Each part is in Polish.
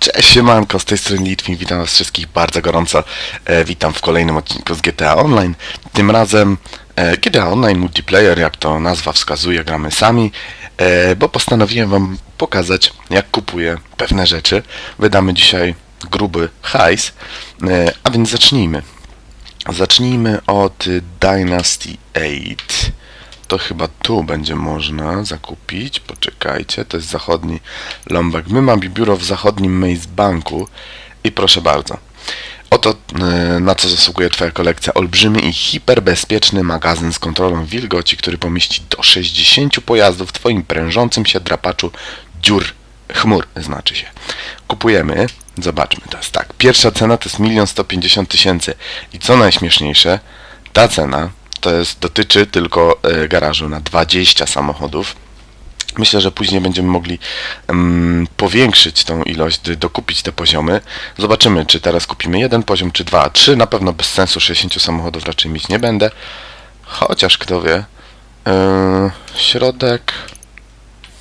Cześć, siemanko, z tej strony Litwin, witam was wszystkich bardzo gorąco. E, witam w kolejnym odcinku z GTA Online. Tym razem e, GTA Online Multiplayer, jak to nazwa wskazuje, gramy sami, e, bo postanowiłem wam pokazać, jak kupuję pewne rzeczy. Wydamy dzisiaj gruby hajs, e, a więc zacznijmy. Zacznijmy od Dynasty 8. To chyba tu będzie można zakupić. Poczekajcie, to jest zachodni Lombek. My mamy biuro w zachodnim Maze Banku i proszę bardzo. Oto y, na co zasługuje Twoja kolekcja. Olbrzymi i hiperbezpieczny magazyn z kontrolą wilgoci, który pomieści do 60 pojazdów w Twoim prężącym się drapaczu dziur, chmur znaczy się. Kupujemy, zobaczmy, jest tak. Pierwsza cena to jest 1 150 tysięcy i co najśmieszniejsze, ta cena to jest, dotyczy tylko e, garażu na 20 samochodów. Myślę, że później będziemy mogli powiększyć tą ilość, dokupić te poziomy. Zobaczymy, czy teraz kupimy jeden poziom, czy dwa. Trzy na pewno bez sensu, 60 samochodów raczej mieć nie będę. Chociaż kto wie. Yy, środek.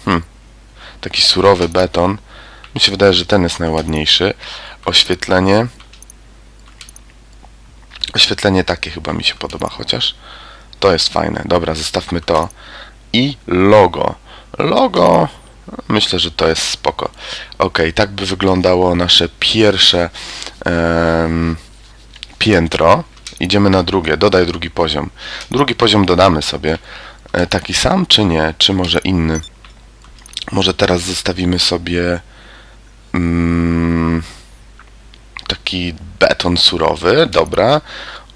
Hmm. Taki surowy beton. Mi się wydaje, że ten jest najładniejszy. Oświetlenie. Oświetlenie takie chyba mi się podoba, chociaż to jest fajne. Dobra, zostawmy to. I logo. Logo. Myślę, że to jest spoko. Ok, tak by wyglądało nasze pierwsze em, piętro. Idziemy na drugie. Dodaj drugi poziom. Drugi poziom dodamy sobie. E, taki sam, czy nie? Czy może inny? Może teraz zostawimy sobie mm, taki beton surowy, dobra.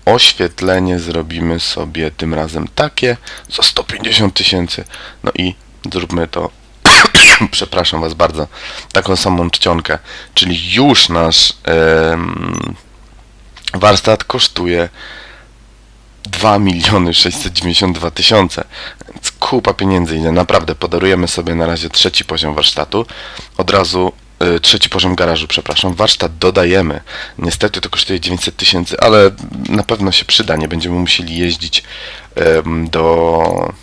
Oświetlenie zrobimy sobie tym razem takie za 150 tysięcy. No i zróbmy to, przepraszam was bardzo, taką samą czcionkę. Czyli już nasz warsztat kosztuje 2 miliony 692 tysiące. Więc kupa pieniędzy idzie. Naprawdę podarujemy sobie na razie trzeci poziom warsztatu. Od razu trzeci poziom garażu, przepraszam. Warsztat dodajemy. Niestety to kosztuje 900 tysięcy, ale na pewno się przyda. Nie będziemy musieli jeździć do,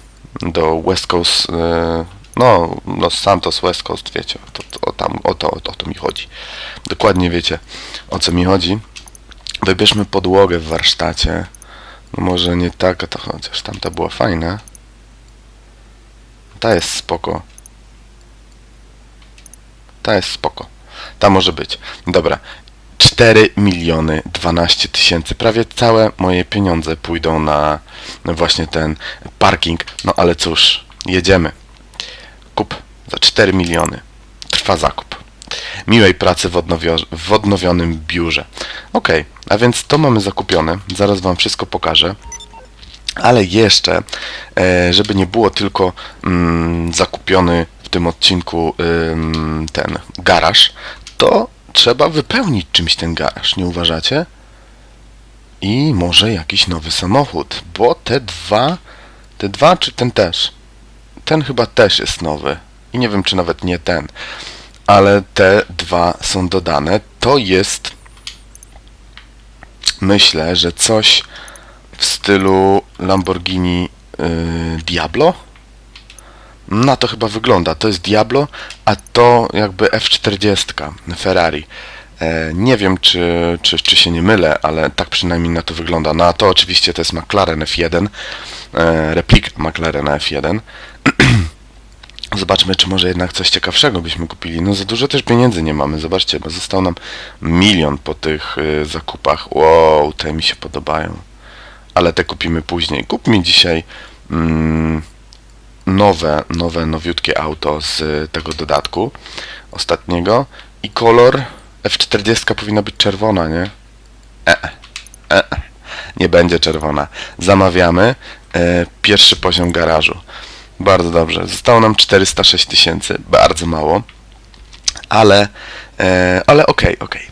do West Coast, y, no Los Santos, West Coast, wiecie, to, to, o, tam, o, to, o to o to mi chodzi. Dokładnie wiecie, o co mi chodzi. Wybierzmy podłogę w warsztacie. No może nie taka, to chociaż tamta była fajna. Ta jest spoko. Ta jest spoko. Ta może być. Dobra. 4 miliony 12 tysięcy. Prawie całe moje pieniądze pójdą na właśnie ten parking. No ale cóż, jedziemy. Kup za 4 miliony. Trwa zakup. Miłej pracy w, odnowio- w odnowionym biurze. Ok, a więc to mamy zakupione. Zaraz Wam wszystko pokażę. Ale jeszcze, e, żeby nie było tylko mm, zakupiony w tym odcinku ten garaż, to trzeba wypełnić czymś ten garaż, nie uważacie? I może jakiś nowy samochód, bo te dwa, te dwa czy ten też? Ten chyba też jest nowy i nie wiem czy nawet nie ten, ale te dwa są dodane. To jest, myślę, że coś w stylu Lamborghini yy, Diablo. Na to chyba wygląda. To jest Diablo, a to jakby F40 Ferrari. E, nie wiem, czy, czy, czy się nie mylę, ale tak przynajmniej na to wygląda. No a to oczywiście to jest McLaren F1, e, replika McLaren F1. Zobaczmy, czy może jednak coś ciekawszego byśmy kupili. No za dużo też pieniędzy nie mamy. Zobaczcie, bo został nam milion po tych y, zakupach. Wow, te mi się podobają. Ale te kupimy później. Kup mi dzisiaj mm, nowe, nowe, nowiutkie auto z y, tego dodatku ostatniego. I kolor F40 powinna być czerwona, nie? E, e, nie będzie czerwona. Zamawiamy e, pierwszy poziom garażu. Bardzo dobrze. Zostało nam 406 tysięcy. Bardzo mało. Ale, e, ale okej, okej.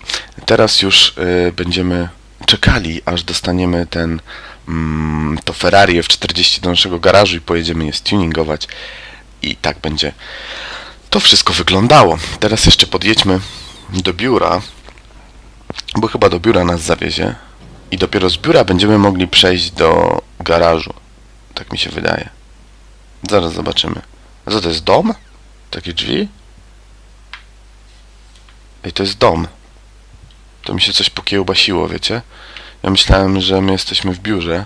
Teraz już e, będziemy czekali, aż dostaniemy ten mm, to Ferrari F40 do naszego garażu i pojedziemy je stuningować. I tak będzie to wszystko wyglądało. Teraz jeszcze podjedźmy do biura, bo chyba do biura nas zawiezie. I dopiero z biura będziemy mogli przejść do garażu. Tak mi się wydaje. Zaraz zobaczymy. Co to jest dom? Takie drzwi? Ej, to jest dom. To mi się coś pokiełbasiło, wiecie? Ja myślałem, że my jesteśmy w biurze.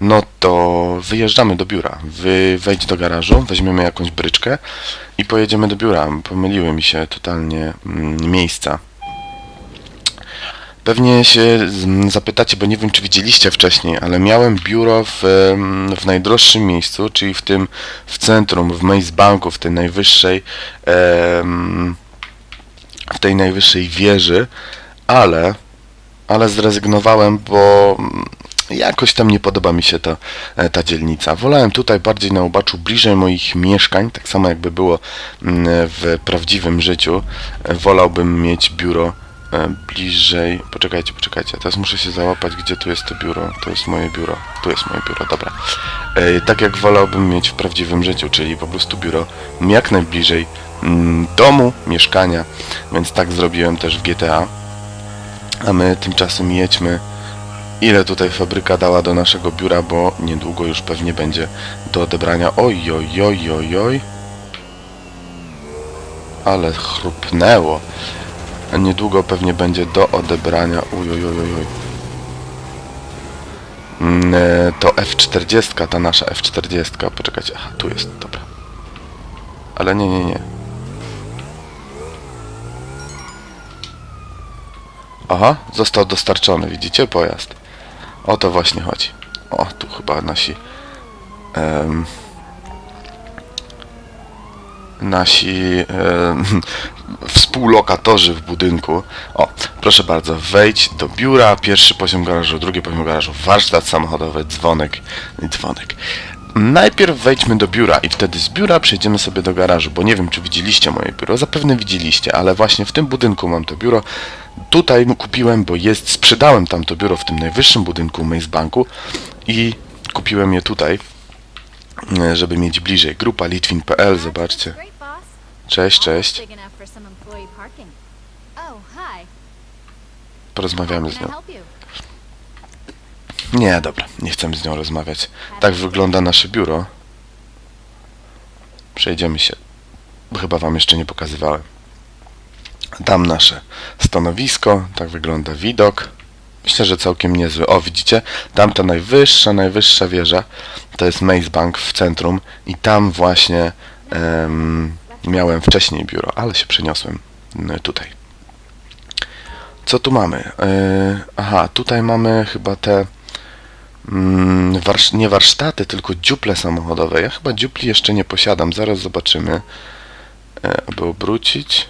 No to wyjeżdżamy do biura. Wy wejdź do garażu, weźmiemy jakąś bryczkę i pojedziemy do biura. Pomyliły mi się totalnie mm, miejsca. Pewnie się mm, zapytacie, bo nie wiem, czy widzieliście wcześniej, ale miałem biuro w, em, w najdroższym miejscu, czyli w tym w centrum, w Maze Banku, w tej najwyższej em, w tej najwyższej wieży, ale ale zrezygnowałem, bo mm, jakoś tam nie podoba mi się ta, e, ta dzielnica. Wolałem tutaj bardziej na ubaczu, bliżej moich mieszkań, tak samo jakby było mm, w prawdziwym życiu. E, Wolałbym mieć biuro e, bliżej. Poczekajcie, poczekajcie. Teraz muszę się załapać, gdzie tu jest to biuro. To jest moje biuro. Tu jest moje biuro, dobra. Tak jak wolałbym mieć w prawdziwym życiu, czyli po prostu biuro jak najbliżej mm, domu, mieszkania. Więc tak zrobiłem też w GTA. A my tymczasem jedźmy. Ile tutaj fabryka dała do naszego biura, bo niedługo już pewnie będzie do odebrania. Oj, oj, oj, oj, oj. Ale chrupnęło. A niedługo pewnie będzie do odebrania. Uj, oj, oj, oj. Mm, e, To F40, ta nasza F40. Poczekajcie, aha, tu jest, dobra. Ale nie, nie, nie. Aha, został dostarczony, widzicie, pojazd. O to właśnie chodzi. O, tu chyba nasi... em, nasi em, współlokatorzy w budynku. O, proszę bardzo, wejdź do biura, pierwszy poziom garażu, drugi poziom garażu, warsztat samochodowy, dzwonek dzwonek. Najpierw wejdźmy do biura i wtedy z biura przejdziemy sobie do garażu, bo nie wiem, czy widzieliście moje biuro, zapewne widzieliście, ale właśnie w tym budynku mam to biuro. Tutaj kupiłem, bo jest, sprzedałem tam to biuro w tym najwyższym budynku Maze Banku i kupiłem je tutaj, e, żeby mieć bliżej. Grupa litwin.pl, zobaczcie. Cześć, cześć. Almost big enough Nie, dobra, nie chcemy z nią rozmawiać. Tak wygląda nasze biuro. Przejdziemy się. Chyba wam jeszcze nie pokazywałem. Tam nasze stanowisko, tak wygląda widok. Myślę, że całkiem niezły. O, widzicie? Tam ta najwyższa, najwyższa wieża to jest Maze Bank w centrum i tam właśnie em, miałem wcześniej biuro, ale się przeniosłem n- tutaj. Co tu mamy? E, aha, tutaj mamy chyba te warsz- nie warsztaty, tylko dziuple samochodowe. Ja chyba dziupli jeszcze nie posiadam, zaraz zobaczymy. E, aby obrócić.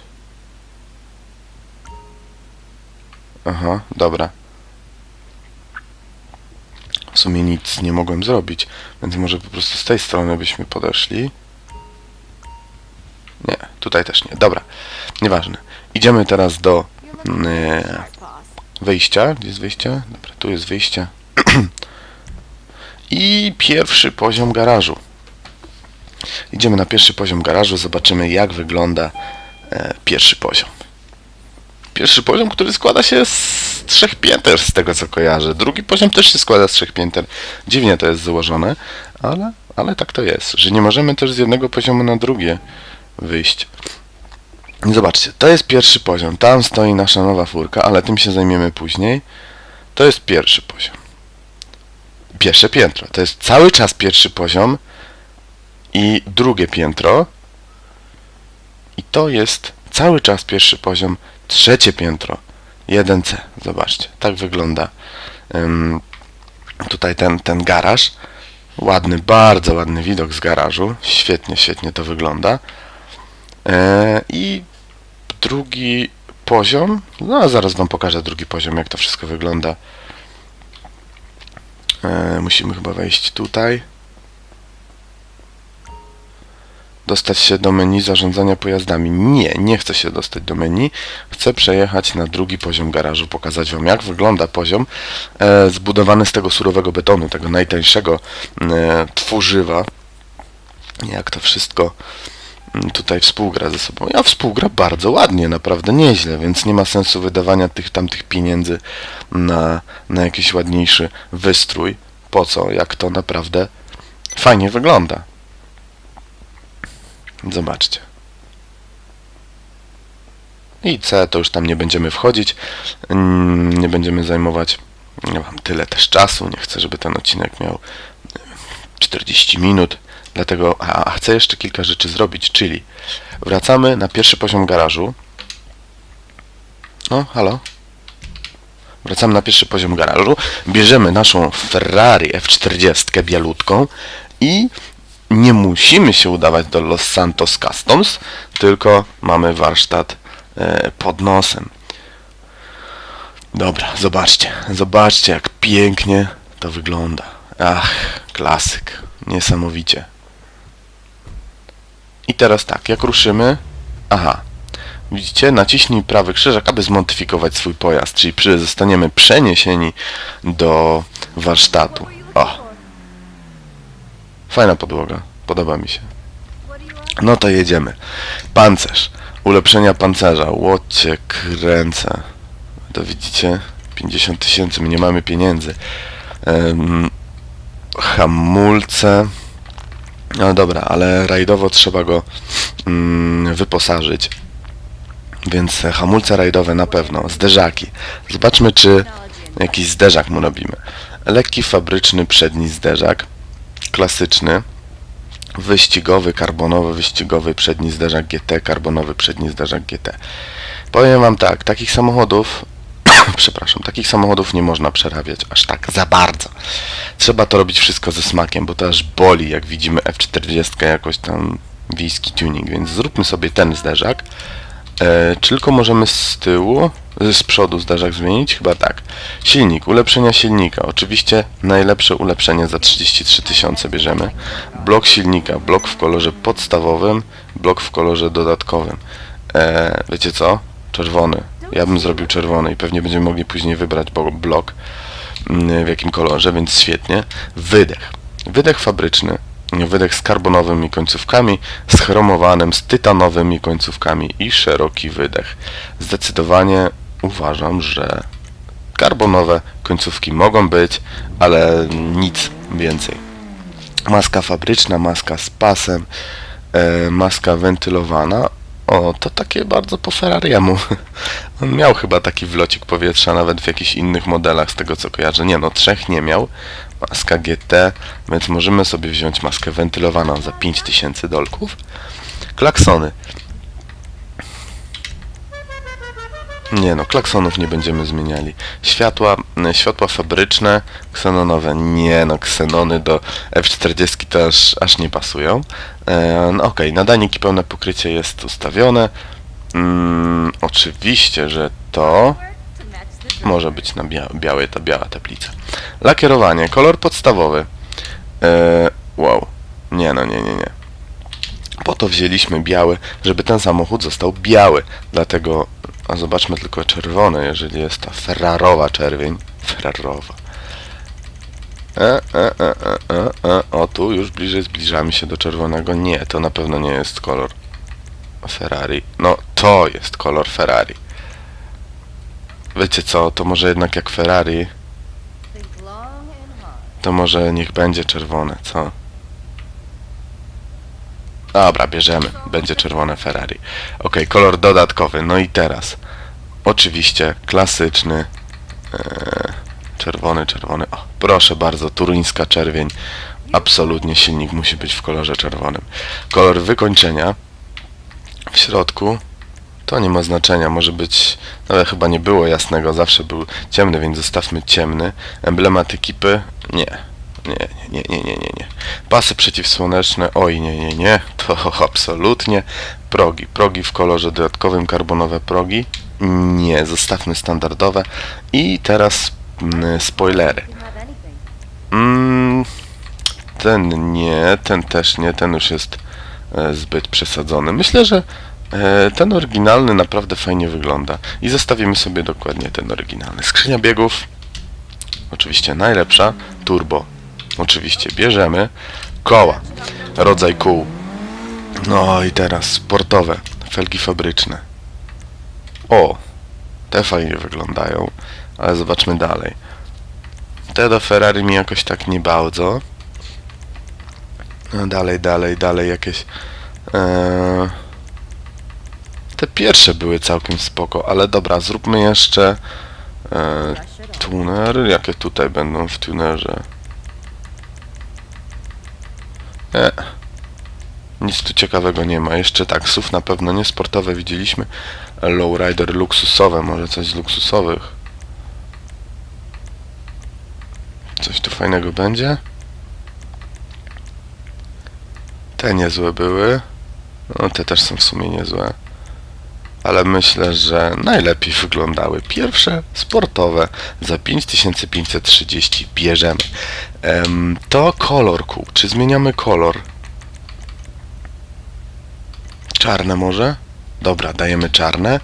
Aha, dobra. W sumie nic nie mogłem zrobić, więc może po prostu z tej strony byśmy podeszli. Nie, tutaj też nie. Dobra, nieważne. Idziemy teraz do sharp, boss. Wyjścia. Gdzie jest wyjście? Dobra, tu jest wyjście. I pierwszy poziom garażu. Idziemy na pierwszy poziom garażu, zobaczymy jak wygląda e, pierwszy poziom. Pierwszy poziom, który składa się z trzech pięter, z tego co kojarzę. Drugi poziom też się składa z trzech pięter. Dziwnie to jest założone, ale, ale tak to jest, że nie możemy też z jednego poziomu na drugie wyjść. Zobaczcie, to jest pierwszy poziom. Tam stoi nasza nowa furka, ale tym się zajmiemy później. To jest pierwszy poziom. Pierwsze piętro. To jest cały czas pierwszy poziom i drugie piętro. I to jest cały czas pierwszy poziom, trzecie piętro. 1C. Zobaczcie, tak wygląda ym, tutaj ten, ten garaż. Ładny, bardzo ładny widok z garażu. Świetnie, świetnie to wygląda. E, I drugi poziom. No, zaraz Wam pokażę drugi poziom, jak to wszystko wygląda. E, musimy chyba wejść tutaj. Dostać się do menu zarządzania pojazdami. Nie, nie chcę się dostać do menu. Chcę przejechać na drugi poziom garażu, pokazać Wam, jak wygląda poziom e, zbudowany z tego surowego betonu, tego najtańszego e, tworzywa. Jak to wszystko tutaj współgra ze sobą. Ja współgra bardzo ładnie, naprawdę nieźle, więc nie ma sensu wydawania tych tamtych pieniędzy na, na jakiś ładniejszy wystrój. Po co, jak to naprawdę fajnie wygląda. Zobaczcie. I C to już tam nie będziemy wchodzić, mm, nie będziemy zajmować nie mam tyle też czasu, nie chcę, żeby ten odcinek miał e, 40 minut, dlatego a, chcę jeszcze kilka rzeczy zrobić, czyli wracamy na pierwszy poziom garażu. No, halo? Wracamy na pierwszy poziom garażu, bierzemy naszą Ferrari F40 bielutką i nie musimy się udawać do Los Santos Customs, tylko mamy warsztat e, pod nosem. Dobra, zobaczcie, zobaczcie jak pięknie to wygląda. Ach, klasyk, niesamowicie. I teraz tak, jak ruszymy, aha, widzicie, naciśnij prawy krzyżak, aby zmodyfikować swój pojazd, czyli przy, zostaniemy przeniesieni do warsztatu. O, fajna podłoga, podoba mi się. No to jedziemy. Pancerz. Ulepszenia pancerza. Łocie kręcę. To widzicie? 50 tysięcy, my nie mamy pieniędzy. Em, hamulce. No dobra, ale rajdowo trzeba go mm, wyposażyć. Więc hamulce rajdowe na pewno. Zderzaki. Zobaczmy, czy jakiś zderzak mu robimy. Lekki fabryczny przedni zderzak. Klasyczny wyścigowy, karbonowy, wyścigowy przedni zderzak GT, karbonowy przedni zderzak GT. Powiem wam tak, takich samochodów, przepraszam, takich samochodów nie można przerabiać aż tak za bardzo. Trzeba to robić wszystko ze smakiem, bo to aż boli, jak widzimy F40 jakoś tam wiejski tuning, więc zróbmy sobie ten zderzak. E, czy tylko możemy z tyłu, z przodu zderzak zmienić? Chyba tak. Silnik, ulepszenia silnika. Oczywiście najlepsze ulepszenie za 33 tysiące bierzemy. Blok silnika, blok w kolorze podstawowym, blok w kolorze dodatkowym. E, wiecie co? Czerwony. Ja bym zrobił czerwony i pewnie będziemy mogli później wybrać blok mm, w jakim kolorze, więc świetnie. Wydech. Wydech fabryczny. Wydech z karbonowymi końcówkami, z chromowanym, z tytanowymi końcówkami i szeroki wydech. Zdecydowanie uważam, że karbonowe końcówki mogą być, ale nic więcej. Maska fabryczna, maska z pasem, e, maska wentylowana. O, to takie bardzo po Ferrariemu. On miał chyba taki wlocik powietrza, nawet w jakichś innych modelach, z tego co kojarzę. Nie no, trzech nie miał. Maska GT, więc możemy sobie wziąć maskę wentylowaną za 5000 dolków. Klaksony. Nie no, klaksonów nie będziemy zmieniali. Światła, e, światła fabryczne, ksenonowe. Nie no, ksenony do F40 to aż, aż nie pasują. E, no okej, nadajnik i pełne pokrycie jest ustawione. Mm, oczywiście, że to może być na bia białej, ta biała tablica. Lakierowanie, kolor podstawowy. E, wow. Nie no, nie, nie, nie. Po to wzięliśmy biały, żeby ten samochód został biały. Dlatego, a zobaczmy tylko czerwone, jeżeli jest ta Ferrarowa czerwień. Ferrarowa. E, e, e, e, e, e. O, tu już bliżej zbliżamy się do czerwonego. Nie, to na pewno nie jest kolor Ferrari. No, to jest kolor Ferrari. Wiecie co, to może jednak jak Ferrari, to może niech będzie czerwone, co? Dobra, bierzemy. Będzie czerwone Ferrari. Ok, kolor dodatkowy. No i teraz. Oczywiście klasyczny. E, czerwony, czerwony. O, proszę bardzo, turyńska czerwień. Absolutnie silnik musi być w kolorze czerwonym. Kolor wykończenia. W środku to nie ma znaczenia, może być, nawet chyba nie było jasnego, zawsze był ciemny, więc zostawmy ciemny. Emblemat ekipy? Nie. Nie, nie, nie, nie, nie, nie. Pasy przeciwsłoneczne? Oj, nie, nie, nie. To absolutnie. Progi. Progi w kolorze dodatkowym, karbonowe progi? Nie, zostawmy standardowe. I teraz spoilery. Have anything. Mm, ten nie, ten też nie, ten już jest e, zbyt przesadzony. Myślę, że e, ten oryginalny naprawdę fajnie wygląda. I zostawimy sobie dokładnie ten oryginalny. Skrzynia biegów, oczywiście najlepsza. Turbo, oczywiście bierzemy. Koła, rodzaj kół. No i teraz sportowe, felgi fabryczne. O, te fajnie wyglądają, ale zobaczmy dalej. Te do Ferrari mi jakoś tak nie bardzo. No dalej, dalej, dalej jakieś... E, Te pierwsze były całkiem spoko, ale dobra, zróbmy jeszcze e, tuner. Jakie tutaj będą w tunerze? Nie. Nic tu ciekawego nie ma. Jeszcze taksów na pewno nie sportowe widzieliśmy. Lowrider luksusowe, może coś z luksusowych. Coś tu fajnego będzie? Te niezłe były. No, te też są w sumie niezłe. Ale myślę, że najlepiej wyglądały pierwsze sportowe za 5530 bierzemy. Em, to kolor kół. Czy zmieniamy kolor? Czarne może? Dobra, dajemy czarne.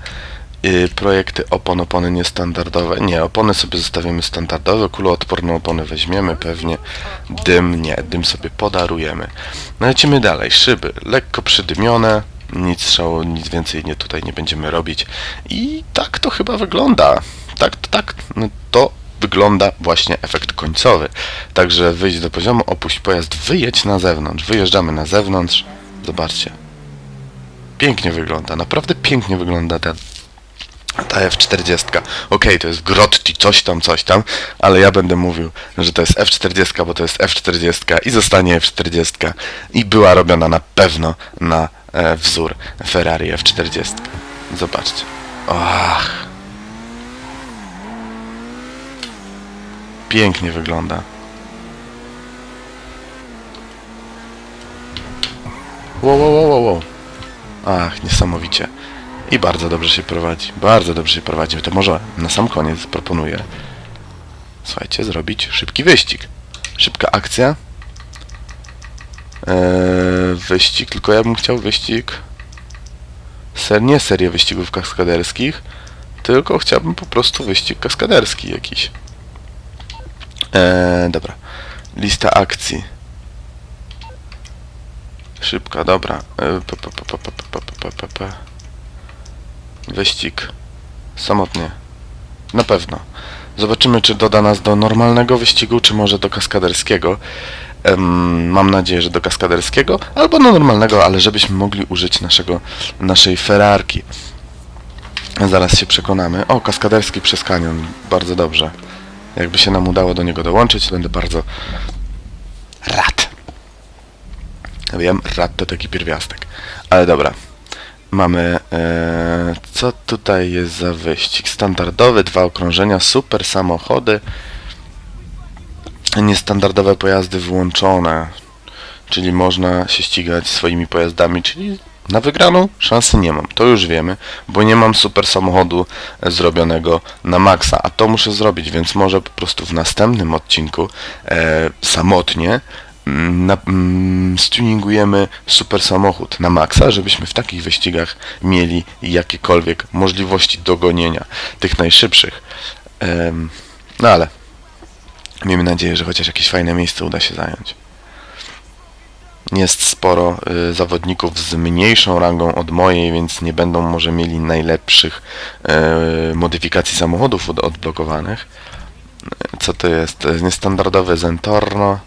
Yy, projekty opon, opony niestandardowe. Nie, opony sobie zostawimy standardowe, kuloodporne opony weźmiemy pewnie. Dym nie, dym sobie podarujemy. No lecimy dalej. Szyby lekko przydymione. Nic szału, nic więcej nie, tutaj nie będziemy robić. I tak to chyba wygląda. Tak, tak, no to wygląda właśnie efekt końcowy. Także wyjdź do poziomu, opuść pojazd, wyjedź na zewnątrz. Wyjeżdżamy na zewnątrz. Zobaczcie. Pięknie wygląda, naprawdę pięknie wygląda ten ta F40. Okej, to jest Grotti, coś tam, coś tam, ale ja będę mówił, że to jest F40, bo to jest F40 i zostanie F40 i była robiona na pewno na e, wzór Ferrari F40. Zobaczcie. Ach. Pięknie wygląda. Wow, wow, wow, wow. Ach, niesamowicie. I bardzo dobrze się prowadzi. Bardzo dobrze się prowadzi. To może na sam koniec proponuję. Słuchajcie, zrobić szybki wyścig. Szybka akcja. Eee, wyścig, tylko ja bym chciał wyścig. Ser, nie serię wyścigów kaskaderskich, tylko chciałbym po prostu wyścig kaskaderski jakiś. Eee, dobra. Lista akcji. Szybka, dobra. Eee. Wyścig. Samotnie. Na pewno. Zobaczymy, czy doda nas do normalnego wyścigu, czy może do kaskaderskiego. Em, mam nadzieję, że do kaskaderskiego, albo do normalnego, ale żebyśmy mogli użyć naszego, naszej Ferrarki. Zaraz się przekonamy. O, kaskaderski przez kanion. Bardzo dobrze. Jakby się nam udało do niego dołączyć, będę bardzo rad. Wiem, rad to taki pierwiastek. Ale dobra. Mamy, e, co tutaj jest za wyścig? Standardowy, dwa okrążenia, super samochody, niestandardowe pojazdy włączone, czyli można się ścigać swoimi pojazdami, czyli na wygraną szansy nie mam, to już wiemy, bo nie mam super samochodu e, zrobionego na maksa, a to muszę zrobić, więc może po prostu w następnym odcinku e, samotnie na, mm, stuningujemy super samochód na maksa, żebyśmy w takich wyścigach mieli jakiekolwiek możliwości dogonienia tych najszybszych. Em, no ale miejmy nadzieję, że chociaż jakieś fajne miejsce uda się zająć. Jest sporo y, zawodników z mniejszą rangą od mojej, więc nie będą może mieli najlepszych y, modyfikacji samochodów od, odblokowanych. Co to jest? Niestandardowy Zentorno.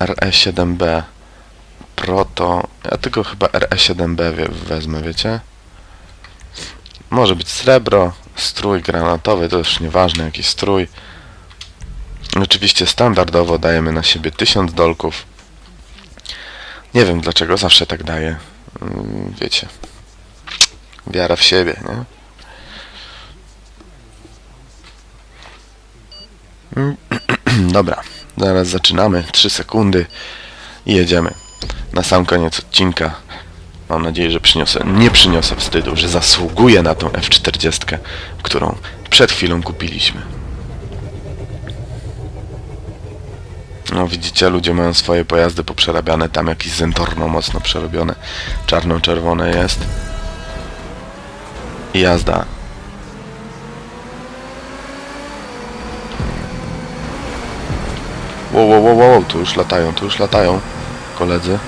RE7B Proto. Ja tylko chyba RE7B wie, wezmę, wiecie? Może być srebro, strój granatowy, to już nieważne, jaki strój. Oczywiście standardowo dajemy na siebie 1000 dolków. Nie wiem dlaczego, zawsze tak daję. Mm, Wiecie. Wiara w siebie, nie? Mm, Dobra, zaraz zaczynamy. 3 sekundy i jedziemy. Na sam koniec odcinka. Mam nadzieję, że przyniosę, nie przyniosę wstydu, że zasługuję na tą F40, którą przed chwilą kupiliśmy. No widzicie, ludzie mają swoje pojazdy poprzerabiane, tam jakiś Zentorno mocno przerobione, czarno-czerwone jest. I jazda. Wow, wow, wow, wow, tu już latają, tu już latają koledzy.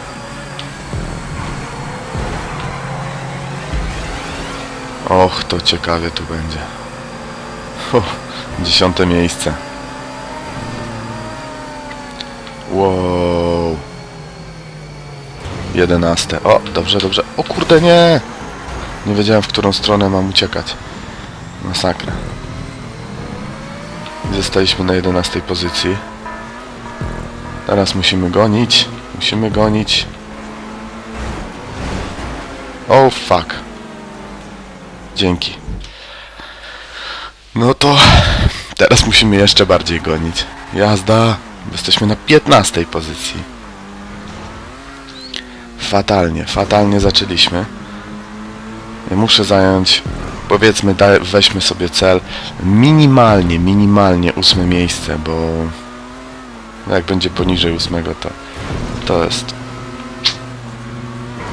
Och, to ciekawie tu będzie. Uff, dziesiąte miejsce. Wow. Jedenaste. O, dobrze, dobrze. O kurde, nie! Nie wiedziałem, w którą stronę mam uciekać. Masakra. Zostaliśmy na 11 pozycji. Teraz musimy gonić. Musimy gonić. Oh fuck. Dzięki. No to teraz musimy jeszcze bardziej gonić. Jazda. Jesteśmy na 15 pozycji. Fatalnie, fatalnie zaczęliśmy. Muszę zająć, powiedzmy, weźmy sobie cel minimalnie, minimalnie ósme miejsce, bo jak będzie poniżej ósmego, to to jest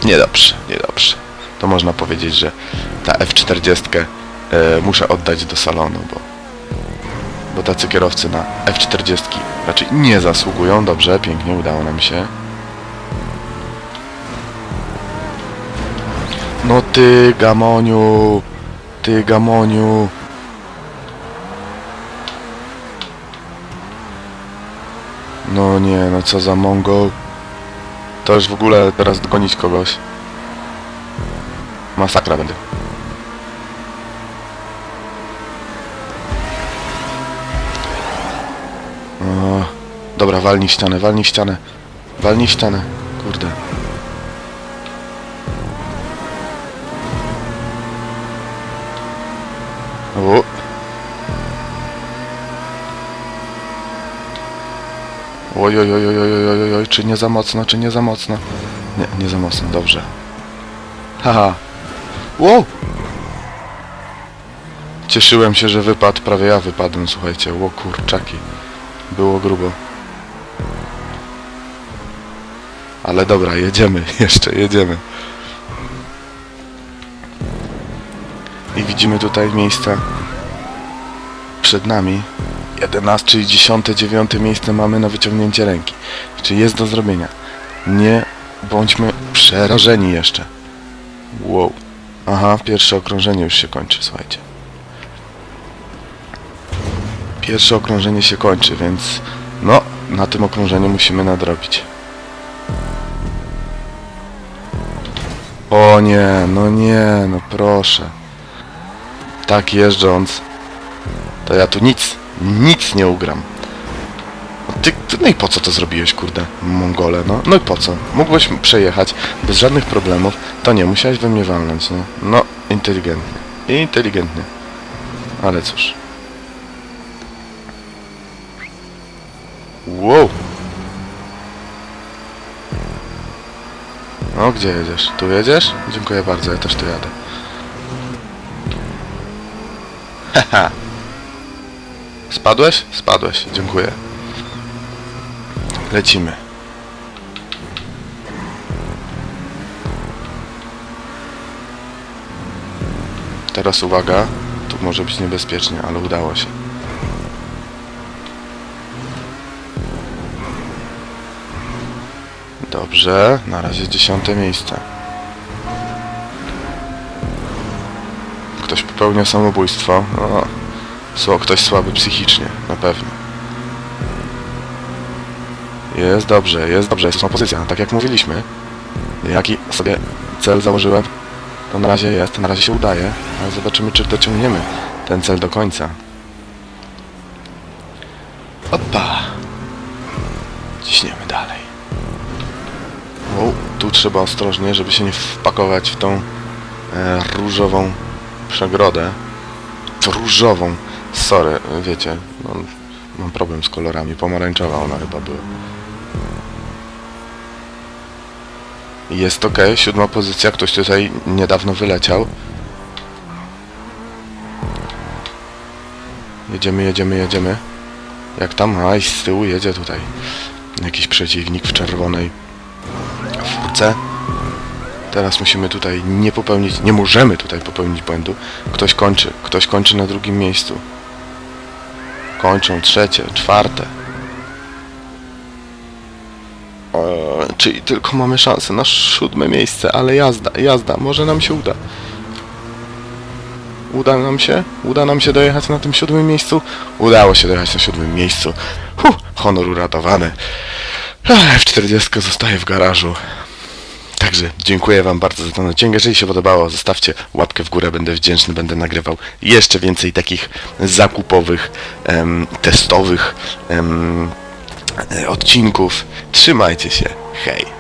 niedobrze, niedobrze. To można powiedzieć, że ta F40 e, muszę oddać do salonu, bo bo tacy kierowcy na F40 raczej nie zasługują. Dobrze, pięknie, udało nam się. No ty, Gamoniu! Ty, Gamoniu! No nie, no co za mongol. To już w ogóle teraz gonić kogoś. Masakra będzie. O, dobra, walnij ścianę, walnij ścianę. Walnij ścianę. Kurde. O. Oj, oj, oj, oj, oj, oj, oj, oj, czy nie za mocno, czy nie za mocno? Nie, nie za mocno, dobrze. Haha. Wow! Cieszyłem się, że wypadł, prawie ja wypadłem, słuchajcie. Ło kurczaki. Było grubo. Ale dobra, jedziemy, jeszcze jedziemy. I widzimy tutaj miejsca przed nami. 11, czyli 10, 9 miejsce mamy na wyciągnięcie ręki. Czyli jest do zrobienia. Nie bądźmy przerażeni jeszcze. Wow. Aha, pierwsze okrążenie już się kończy, słuchajcie. Pierwsze okrążenie się kończy, więc no, na tym okrążeniu musimy nadrobić. O nie, no nie, no proszę. Tak jeżdżąc, to ja tu nic, nic nie ugram. Ty, ty, no i po co to zrobiłeś, kurde, Mongole, no? No i po co? Mógłbyś przejechać bez żadnych problemów, to nie, musiałeś we mnie walnąć, no. No, inteligentnie, inteligentnie. Ale cóż. Wow. No, gdzie jedziesz? Tu jedziesz? Dziękuję bardzo, ja też tu jadę. Haha. Spadłeś? Spadłeś, dziękuję. Lecimy. Teraz uwaga, tu może być niebezpiecznie, ale udało się. Dobrze, na razie dziesiąte miejsce. Ktoś popełnia samobójstwo. O, sło- ktoś słaby psychicznie, na pewno. Jest dobrze, jest dobrze, jest to pozycja, tak jak mówiliśmy. Jaki sobie cel założyłem, to na razie jest, na razie się udaje, ale zobaczymy, czy dociągniemy ten cel do końca. Opa! Ciśniemy dalej. O, tu trzeba ostrożnie, żeby się nie wpakować w tą e, różową przegrodę. Różową. Sorry, wiecie, no, mam problem z kolorami. Pomarańczowa ona chyba była. Jest ok, siódma pozycja. Ktoś tutaj niedawno wyleciał. Jedziemy, jedziemy, jedziemy. Jak tam? Aj, z tyłu jedzie tutaj. Jakiś przeciwnik w czerwonej furce. Teraz musimy tutaj nie popełnić, nie możemy tutaj popełnić błędu. Ktoś kończy, ktoś kończy na drugim miejscu. Kończą trzecie, czwarte. Eee, czyli tylko mamy szansę na siódme miejsce, ale jazda, jazda, może nam się uda. Uda nam się? Uda nam się dojechać na tym siódmym miejscu? Udało się dojechać na siódmym miejscu. Huh, honor uratowany. Ech, F40 zostaje w garażu. Także dziękuję Wam bardzo za ten odcinek. Jeżeli się podobało, zostawcie łapkę w górę, będę wdzięczny, będę nagrywał jeszcze więcej takich zakupowych, em, testowych em, e, odcinków. Trzymajcie się, hej!